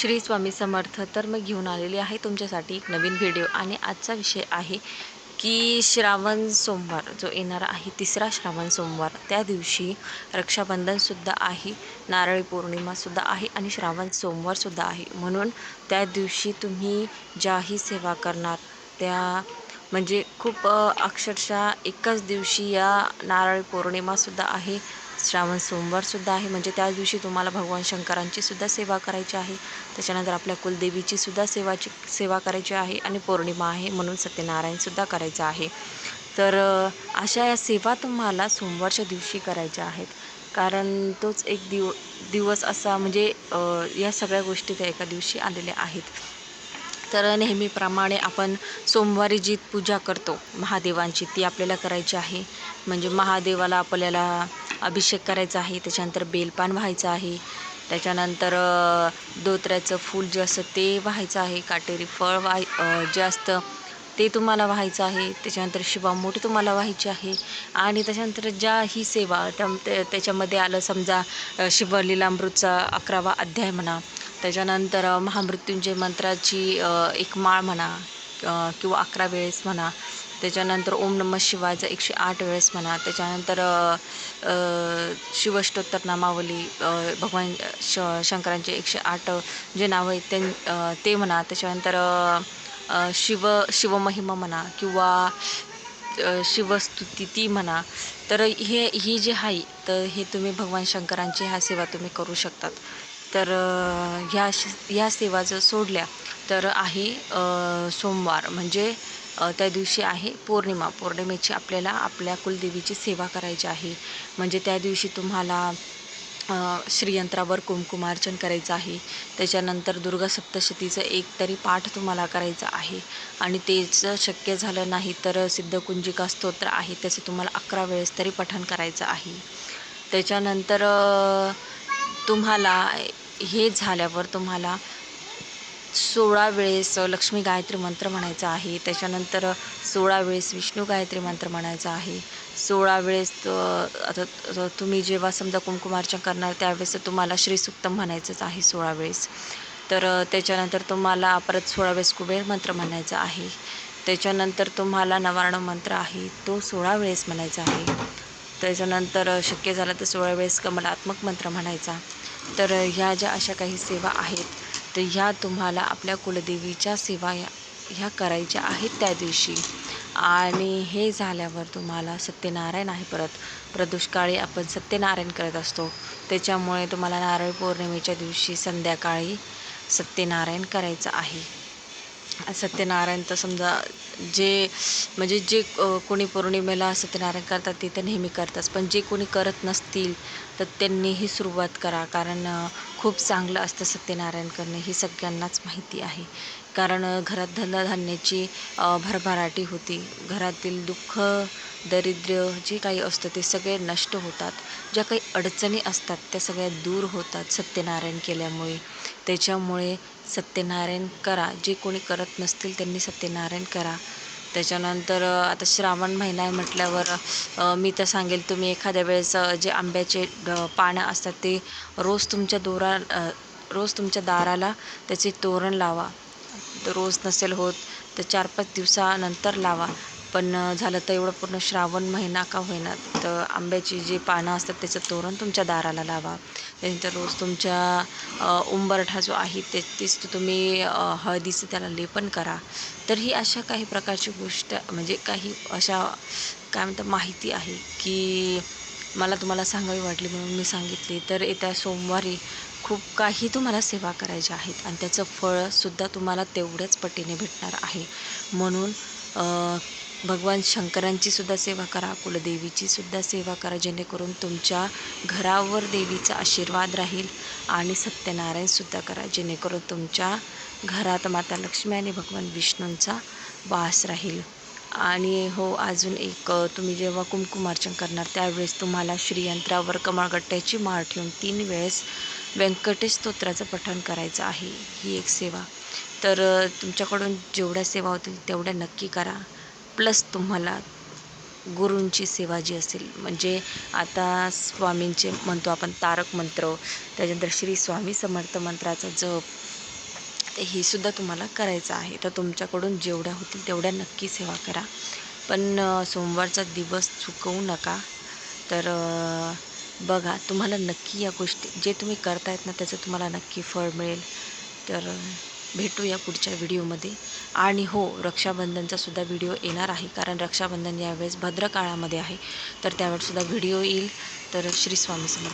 श्री स्वामी समर्थ तर मी घेऊन आलेली आहे तुमच्यासाठी एक नवीन व्हिडिओ. आणि आजचा विषय आहे की श्रावण सोमवार जो येणारा आहे तिसरा श्रावण सोमवार त्या दिवशी रक्षाबंधनसुद्धा आहे नारळी पौर्णिमासुद्धा आहे आणि श्रावण सोमवारसुद्धा आहे. म्हणून त्या दिवशी तुम्ही ज्याही सेवा करणार त्या म्हणजे खूप अक्षरशः एकाच दिवशी या नारळी पौर्णिमासुद्धा आहे. श्रावण सोमवारसुद्धा आहे. म्हणजे त्या दिवशी तुम्हाला भगवान शंकरांची सुद्धा सेवा करायची आहे. त्याच्यानंतर आपल्या कुलदेवीची सुद्धा सेवाची सेवा करायची आहे आणि पौर्णिमा आहे म्हणून सत्यनारायणसुद्धा करायचं आहे. तर अशा या सेवा तुम्हाला सोमवारच्या दिवशी करायच्या आहेत. कारण तोच एक दिव दिवस असा म्हणजे या सगळ्या गोष्टी त्या एका दिवशी आलेल्या आहेत. तर नेहमीप्रमाणे आपण सोमवारी जी पूजा करतो महादेवांची. ती आपल्याला करायची आहे. म्हणजे महादेवाला आपल्याला अभिषेक करायचा आहे. त्याच्यानंतर बेलपान व्हायचं आहे. त्याच्यानंतर दोत्र्याचं धोत्र्याचं फूल जे असतं ते व्हायचं आहे. काटेरी फळ वाय जे असतं ते तुम्हाला व्हायचं आहे. त्याच्यानंतर शिवामोठी तुम्हाला व्हायची आहे. आणि त्याच्यानंतर ज्या ही सेवा त्या त्याच्यामध्ये आलं समजा शिवलीलामृतचा अकरावा अध्याय म्हणा त्याच्यानंतर महामृत्युंजय मंत्राची एक माळ म्हणा किंवा अकरा वेळेस म्हणा त्याच्यानंतर ओम नमः शिवायचं एकशे आठ वेळेस म्हणा त्याच्यानंतर शिवष्टोत्तर नामावली भगवान श शंकरांचे एकशे आठ जे नावं आहेत ते ते म्हणा त्याच्यानंतर शिव शिवमहिमा म्हणा किंवा शिवस्तुती ती म्हणा तर हे ही जे आहे तर हे तुम्ही भगवान शंकरांची ह्या सेवा तुम्ही करू शकतात. तर ह्या श- ह्या सेवा जर सोडल्या तर आहे सोमवार. म्हणजे त्या दिवशी आहे पौर्णिमा. पौर्णिमेची आपल्याला आपल्या कुलदेवीची सेवा करायची आहे. म्हणजे त्या दिवशी तुम्हाला श्रीयंत्रावर कुंकुमार्चन करायचं आहे. त्याच्यानंतर दुर्गा सप्तशतीचं एक तरी पाठ तुम्हाला करायचं आहे. आणि तेच शक्य झालं नाही तर सिद्धकुंजिका स्तोत्र आहे. त्याचं तुम्हाला अकरा वेळेस तरी पठण करायचं आहे. त्याच्यानंतर तुम्हाला हे झाल्यावर तुम्हाला सोळा वेळेस लक्ष्मी गायत्री मंत्र म्हणायचा आहे. त्याच्यानंतर सोळा वेळेस विष्णू गायत्री मंत्र म्हणायचा आहे. सोळा वेळेस आता तुम्ही जेव्हा समजा कुंकुमार्चन करणार त्यावेळेस तुम्हाला श्रीसुक्तम म्हणायचंच आहे सोळा वेळेस. तर त्याच्यानंतर तुम्हाला परत सोळा वेळेस कुबेर मंत्र म्हणायचा आहे. त्याच्यानंतर तुम्हाला नवार्ण मंत्र आहे. तो सोळा वेळेस म्हणायचा आहे. त्याच्यानंतर शक्य झालं तर सोळा वेळेस कमलात्मक मंत्र म्हणायचा. तर ह्या ज्या अशा काही सेवा आहेत तर ह्या तुम्हाला आपल्या कुलदेवीच्या सेवा या ह्या करायच्या आहेत त्या दिवशी. आणि हे झाल्यावर तुम्हाला सत्यनारायण आहे परत. प्रदुष्काळी आपण सत्यनारायण करत असतो. त्याच्यामुळे तुम्हाला नारळ पौर्णिमेच्या दिवशी संध्याकाळी सत्यनारायण करायचं आहे. सत्यनारायणचं समजा जे म्हणजे जे कोणी पौर्णिमेला सत्यनारायण करतात ते तर नेहमी करतात. पण जे कोणी करत नसतील तर त्यांनीही सुरुवात करा. कारण खूप चांगलं असतं सत्यनारायण करणे ही सगळ्यांनाच माहिती आहे. कारण घरात धनधान्याची भरभराटी होती. घरातील दुःख दरिद्र जे काही असतं ते सगळे नष्ट होतात. ज्या काही अडचणी असतात त्या सगळ्या दूर होतात सत्यनारायण केल्यामुळे. त्याच्यामुळे सत्यनारायण करा. जे कोणी करत नसतील त्यांनी सत्यनारायण करा. त्याच्यानंतर आता श्रावण महिना आहे म्हटल्यावर मी तर सांगेल तुम्ही एखाद्या वेळेस जे आंब्याचे पानं असतात ते रोज तुमच्या दोरा रोज तुमच्या दाराला त्याचे तोरण लावा. तर रोज नसेल होत तर चार पाच दिवसानंतर लावा. पण झालं तर एवढं पूर्ण श्रावण महिना का होईना तर आंब्याची जी पानं असतात त्याचं तोरण तुमच्या दाराला लावा. त्यानंतर रोज तुमच्या उंबरठा जो आहे ते तीच तुम्ही हळदीचं त्याला लेपन करा. तर ही अशा काही प्रकारची गोष्ट म्हणजे काही अशा काय म्हणतात माहिती आहे की मला तुम्हाला सांगावी वाटली म्हणून मी सांगितली. तर येत्या सोमवारी खूप काही तुम्हाला सेवा करायच्या आहेत आणि त्याचं फळसुद्धा तुम्हाला तेवढ्याच पटीने भेटणार आहे. म्हणून भगवान शंकरांची सुद्धा सेवा करा कुलदेवीची सुद्धा सेवा करा जेणेकरून तुमच्या घरावर देवीचा आशीर्वाद राहील आणि सत्यनारायणसुद्धा करा जेणेकरून तुमच्या घरात माता लक्ष्मी आणि भगवान विष्णूंचा वास राहील. आणि हो अजून एक तुम्ही जेव्हा कुंकुमार्चन करणार त्यावेळेस तुम्हाला श्रीयंत्रावर कमळगट्ट्याची माळ ठेवून तीन वेळेस व्यंकटेश स्तोत्राचं पठण करायचं आहे ही एक सेवा. तर तुमच्याकडून जेवढ्या सेवा होतील तेवढ्या नक्की करा. प्लस तुम्हाला गुरूंची सेवा जी असेल. म्हणजे आता स्वामींचे म्हणतो आपण तारक मंत्र त्याच्यानंतर श्री स्वामी समर्थ मंत्राचा जप ते हे सुद्धा तुम्हाला करायचं आहे. तर तुमच्याकडून जेवढ्या होतील तेवढ्या नक्की सेवा करा. पण सोमवारचा दिवस चुकवू नका. तर बघा तुम्हाला नक्की या गोष्टी जे तुम्ही करतायत ना त्याचं तुम्हाला नक्की फळ मिळेल. तर भेटूया पुढच्या व्हिडिओमध्ये. आणि हो रक्षाबंधनचा सुद्धा व्हिडिओ येणार आहे कारण रक्षाबंधन यावेळेस भद्रकाळामध्ये आहे. तर त्यावेळेसुद्धा व्हिडिओ येईल. तर श्री स्वामी समर्थ.